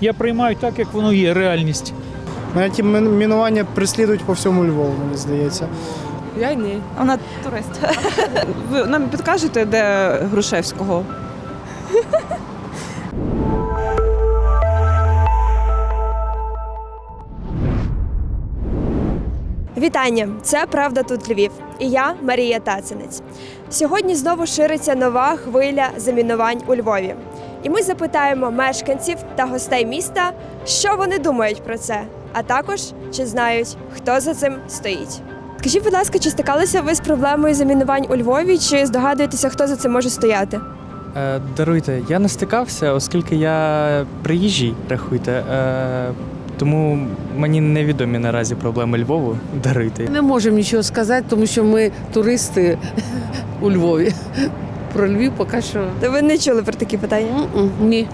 Я приймаю так, як воно є, реальність. Мене ті мінування переслідують по всьому Львову, мені здається. Я ні. Вона турист. Ви нам підкажете, де Грушевського? Вітання! Це Правда тут Львів. І я Марія Тацинець. Сьогодні знову шириться нова хвиля замінувань у Львові. І ми запитаємо мешканців та гостей міста, що вони думають про це, а також чи знають, хто за цим стоїть. Скажіть, будь ласка, чи стикалися ви з проблемою замінувань у Львові, чи здогадуєтеся, хто за цим може стояти? Е, даруйте, я не стикався, оскільки я приїжджий, рахуйте. Е, тому мені невідомі наразі проблеми Львову. Даруйте. Не можемо нічого сказати, тому що ми туристи у Львові. Про Львів поки що То ви не чули про такі питання? ні.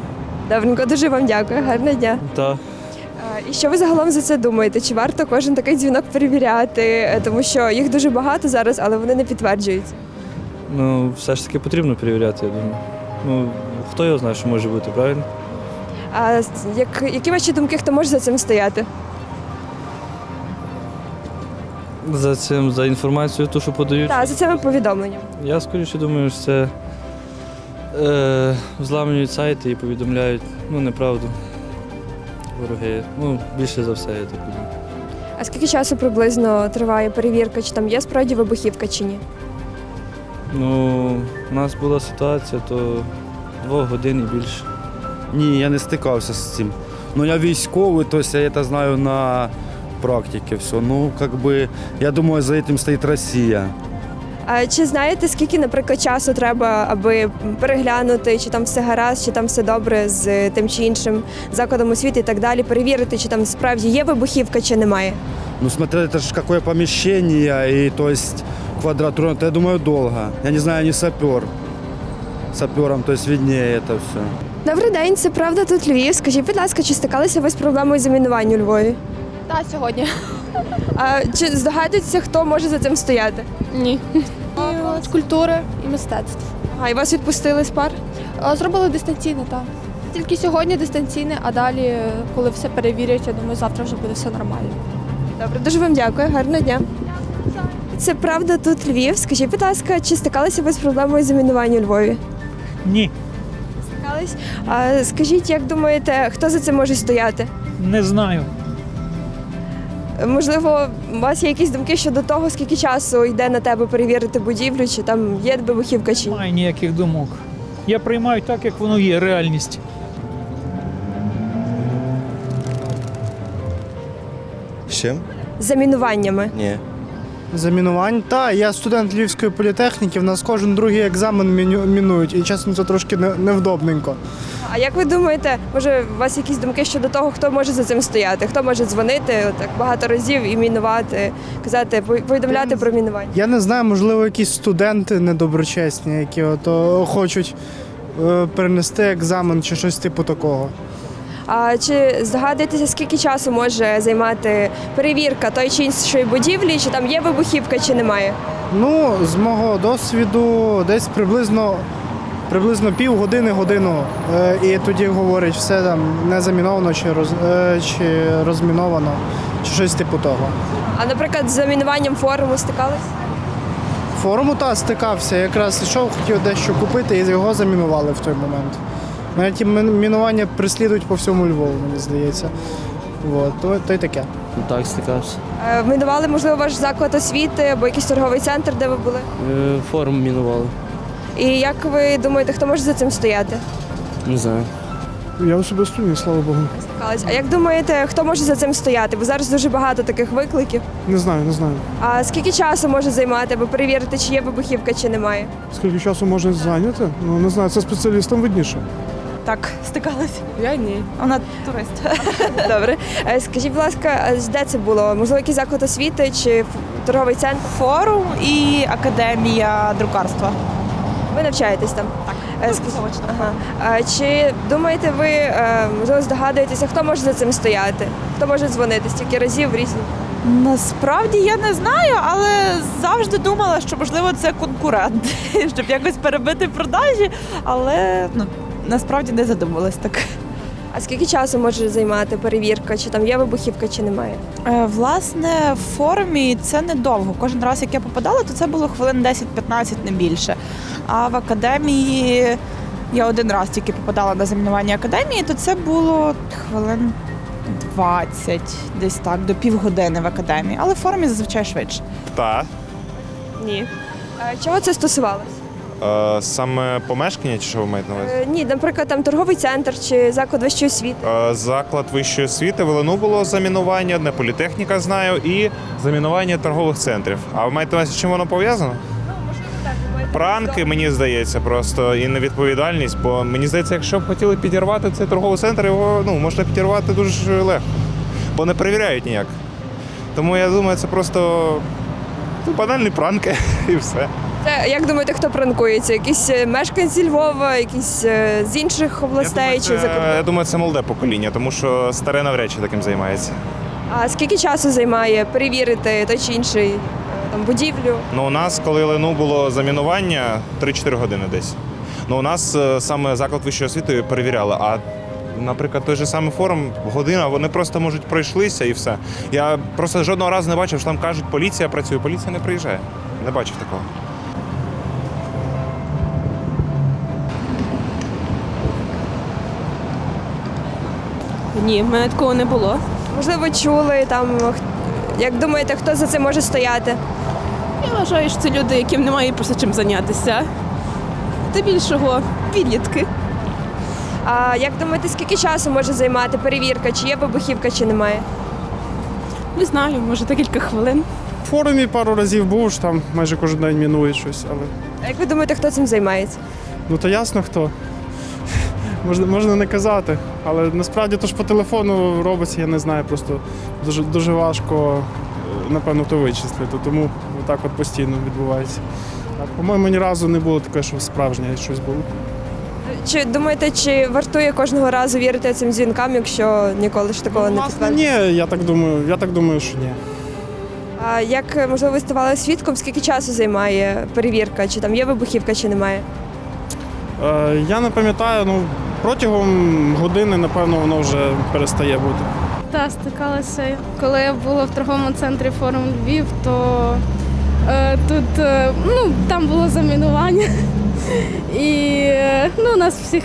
Добренько, дуже вам дякую. Гарного дня. Так. І що ви загалом за це думаєте? Чи варто кожен такий дзвінок перевіряти? Тому що їх дуже багато зараз, але вони не підтверджуються. Ну, все ж таки потрібно перевіряти, я думаю. Ну, хто його знає, що може бути, правильно? А як, які ваші думки, хто може за цим стояти? За цим, за інформацією, ту, що подають. Так, за цими повідомленням. Я скоріше думаю, що це е, взламлюють сайти і повідомляють ну, неправду. Вороги. Ну, більше за все, я так думаю. А скільки часу приблизно триває перевірка, чи там є справді вибухівка чи ні? Ну, у нас була ситуація, то двох годин і більше. Ні, я не стикався з цим. Ну я військовий, то я це знаю на практике все. Ну, как бы, я думаю, за этим стоїть Росія. А чи знаєте, скільки, наприклад, часу треба, аби переглянути, чи там все гаразд, чи там все добре з тим чи іншим закладом освіти і так далі, перевірити, чи там справді є вибухівка, чи немає? Ну, смотря это же какое помещение, и то есть квадратура, это, я думаю, долго. Я не знаю, я не сапер. Сапером, то есть виднее это все. Добрий день, це правда тут Львів. Скажіть, будь ласка, чи стикалися ви з проблемою замінування у Львові? Так, сьогодні. А чи здогадуєтеся, хто може за цим стояти? Ні. З культури і мистецтв. А і вас відпустили з пар? А, Зробили дистанційно, так. Тільки сьогодні дистанційне, а далі, коли все перевірять, я думаю, завтра вже буде все нормально. Добре, дуже вам дякую. Гарного дня. Це правда тут Львів. Скажіть, будь ласка, чи стикалися ви з проблемою замінування у Львові? Ні, Стикались? А скажіть, як думаєте, хто за цим може стояти? не знаю. Можливо, у вас є якісь думки щодо того, скільки часу йде на тебе перевірити будівлю, чи там є вибухівка чи ні? Немає ніяких думок. Я приймаю так, як воно є, реальність. З чим? Замінуваннями. Ні. Замінувань. Та, я студент Львівської політехніки, в нас кожен другий екзамен мінують, і чесно, це трошки не- невдобненько. А як ви думаєте, може, у вас якісь думки щодо того, хто може за цим стояти? Хто може дзвонити так багато разів і мінувати, казати, пов- повідомляти про мінування? Я не знаю, можливо, якісь студенти недоброчесні, які ото хочуть е, перенести екзамен чи щось типу такого. А чи здогадуєтеся, скільки часу може займати перевірка той чи іншої будівлі, чи там є вибухівка, чи немає? Ну, з мого досвіду, десь приблизно приблизно півгодини годину. Е, і тоді говорять, все там не заміновано чи, роз, е, чи розміновано, чи щось типу того. А наприклад, з замінуванням форуму стикались? Форуму та стикався, якраз йшов, хотів дещо купити, і його замінували в той момент. Мене ті мінування переслідують по всьому Львову, мені здається. От, то, то й таке. Так, стикався. Е, Мінували, можливо, ваш заклад освіти або якийсь торговий центр, де ви були? Е, форум мінували. І як ви думаєте, хто може за цим стояти? Не знаю. Я особисто ні, слава Богу. Стикались. А як думаєте, хто може за цим стояти? Бо зараз дуже багато таких викликів. Не знаю, не знаю. А скільки часу може займати, аби перевірити, чи є вибухівка, чи немає? Скільки часу можна зайняти? Ну не знаю, це спеціалістам видніше. Так, стикалась. Я ні. Вона турист. Добре. Е, Скажіть, будь ласка, а де це було? Можливо, якийсь заклад освіти чи торговий центр? Форум і академія друкарства. Ви навчаєтесь там? Так. Скажіть, ага. Чи думаєте ви, е, можливо, здогадуєтеся, хто може за цим стояти? Хто може дзвонити стільки разів в різні? Насправді я не знаю, але завжди думала, що можливо це конкурент, щоб якось перебити продажі, але ну насправді не задумалась так. А скільки часу може займати перевірка, чи там є вибухівка, чи немає? Е, Власне, в формі це недовго. Кожен раз, як я попадала, то це було хвилин 10-15, не більше. А в академії я один раз тільки попадала на замінування академії, то це було хвилин 20, десь так, до півгодини в академії. Але в формі зазвичай швидше. Так. Ні. Чого це стосувалося? Е, саме помешкання, чи що ви маєте на увазі? Е, Ні, наприклад, там торговий центр чи заклад вищої освіти. Е, Заклад вищої освіти в було замінування, одне політехніка знаю, і замінування торгових центрів. А ви маєте на увазі, з чим воно пов'язано? Пранки, мені здається, просто і невідповідальність, бо мені здається, якщо б хотіли підірвати цей торговий центр, його ну, можна підірвати дуже легко, бо не перевіряють ніяк. Тому я думаю, це просто ну, банальні пранки і все. Це як думаєте, хто пранкується? Якісь е, мешканці Львова, якісь е, з інших областей я, думаю, чи за кордону? я думаю, це молоде покоління, тому що старе навряд чи таким займається. А скільки часу займає перевірити той чи інший е, там будівлю? Ну, у нас, коли Лену було замінування, 3-4 години десь. Ну, у нас саме заклад вищої освіти перевіряли. А, наприклад, той же самий форум, година, вони просто можуть пройшлися і все. Я просто жодного разу не бачив, що там кажуть, поліція працює, поліція не приїжджає. Не бачив такого. Ні, в мене такого не було. Можливо, чули там. Як думаєте, хто за це може стояти? Я вважаю, що це люди, яким немає просто чим зайнятися. Та більшого підлітки. А як думаєте, скільки часу може займати перевірка? Чи є вибухівка, чи немає? Не знаю, може декілька хвилин. В форумі пару разів був, що там майже кожен день мінують щось, але А як ви думаєте, хто цим займається? ну то ясно хто. Можна, можна не казати, але насправді то ж по телефону робиться, я не знаю, просто дуже, дуже важко, е, напевно, то вичислити, тому так от постійно відбувається. По-моєму, ні разу не було таке, що справжнє щось було. Чи думаєте, чи вартує кожного разу вірити цим дзвінкам, якщо ніколи ж такого не Власне, підтвердить? ні, я так думаю, я так думаю, що ні. А як можливо ви ставали свідком, скільки часу займає перевірка? Чи там є вибухівка, чи немає? Е, я не пам'ятаю, ну протягом години, напевно, воно вже перестає бути. Та стикалася. Коли я була в торговому центрі форум Львів, то е, тут е, ну, там було замінування. І е, ну, нас всіх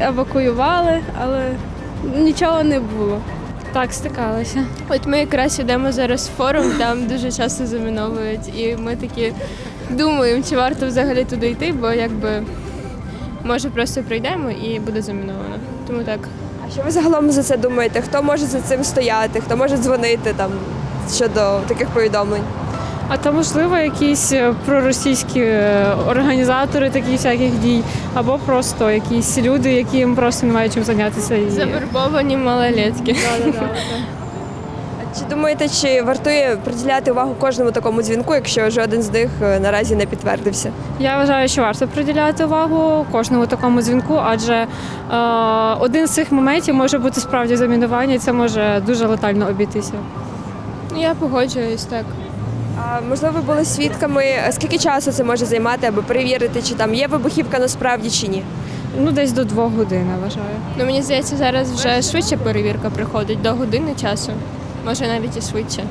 евакуювали, але нічого не було. Так, стикалася. От ми якраз йдемо зараз в форум, там дуже часто заміновують, і ми такі думаємо, чи варто взагалі туди йти, бо якби може просто прийдемо і буде заміновано. Тому так. А що ви загалом за це думаєте? Хто може за цим стояти? Хто може дзвонити там щодо таких повідомлень? А то можливо якісь е, проросійські е, організатори таких всяких дій, або просто якісь люди, яким просто немає чим зайнятися. І... Завербовані малолетки. Чи думаєте, чи вартує приділяти увагу кожному такому дзвінку, якщо жоден з них е, наразі не підтвердився? Я вважаю, що варто приділяти увагу кожному такому дзвінку, адже е, один з цих моментів може бути справді замінування, і це може дуже летально обійтися. Я погоджуюсь так. А можливо, ви були свідками, е, скільки часу це може займати, аби перевірити, чи там є вибухівка насправді чи ні? Ну, десь до двох годин, я вважаю. Ну мені здається, зараз вже швидше перевірка приходить до години часу, може навіть і швидше.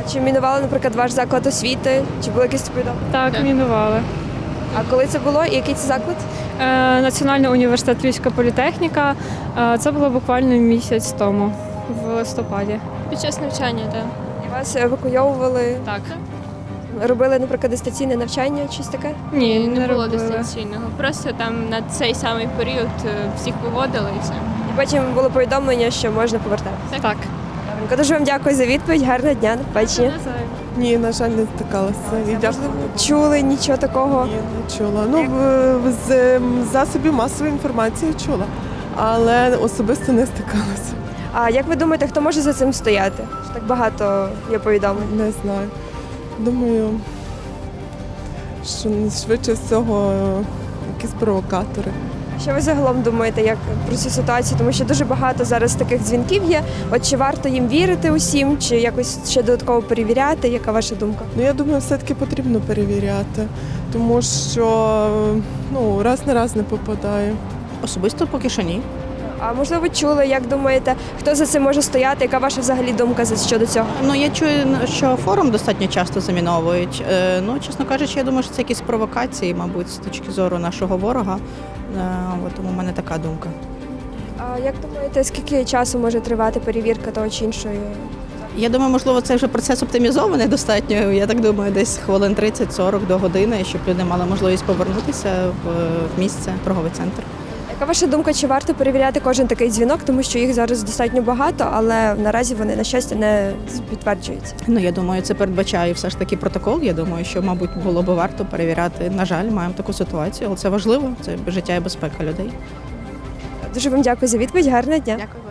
А чи мінували, наприклад, ваш заклад освіти? Чи було якесь повідомлення? Так, мінували. А коли це було і який це заклад? Е, Національний університет Львівська політехніка. Е, Це було буквально місяць тому, в листопаді. Під час навчання, так. І вас евакуйовували? Так. Робили, наприклад, дистанційне навчання, щось таке? Ні, не, було робили. дистанційного. Просто там на цей самий період е, всіх виводили і все. І потім було повідомлення, що можна повертатися. Так. Добренько. Дуже вам дякую за відповідь. Гарного дня, до побачення. Ні, на жаль, не стикалася. І дякую. Чули нічого такого. Ні, не чула. Ну, в- в- з ем, засобів масової інформації чула, але особисто не стикалася. А як ви думаєте, хто може за цим стояти? Що Так багато є повідомлень. Не знаю. Думаю, що швидше всього е, якісь провокатори. Що ви загалом думаєте, як про цю ситуацію? Тому що дуже багато зараз таких дзвінків є. От чи варто їм вірити усім, чи якось ще додатково перевіряти? Яка ваша думка? Ну, я думаю, все-таки потрібно перевіряти, тому що ну, раз на раз не попадає. Особисто поки що ні. А можливо, ви чули, як думаєте, хто за цим може стояти? Яка ваша взагалі думка щодо цього? Ну я чую, що форум достатньо часто заміновують. Е, Ну, чесно кажучи, я думаю, що це якісь провокації, мабуть, з точки зору нашого ворога. Е, от Тому в мене така думка. А як думаєте, скільки часу може тривати перевірка того чи іншої? Я думаю, можливо, це вже процес оптимізований достатньо. Я так думаю, десь хвилин 30-40 до години, щоб люди мали можливість повернутися в, в місце, торговий центр. Яка ваша думка, чи варто перевіряти кожен такий дзвінок, тому що їх зараз достатньо багато, але наразі вони на щастя не підтверджуються? Ну я думаю, це передбачає все ж таки протокол. Я думаю, що, мабуть, було би варто перевіряти. На жаль, маємо таку ситуацію, але це важливо. Це життя і безпека людей. Дуже вам дякую за відповідь. Гарного дня. Дякую.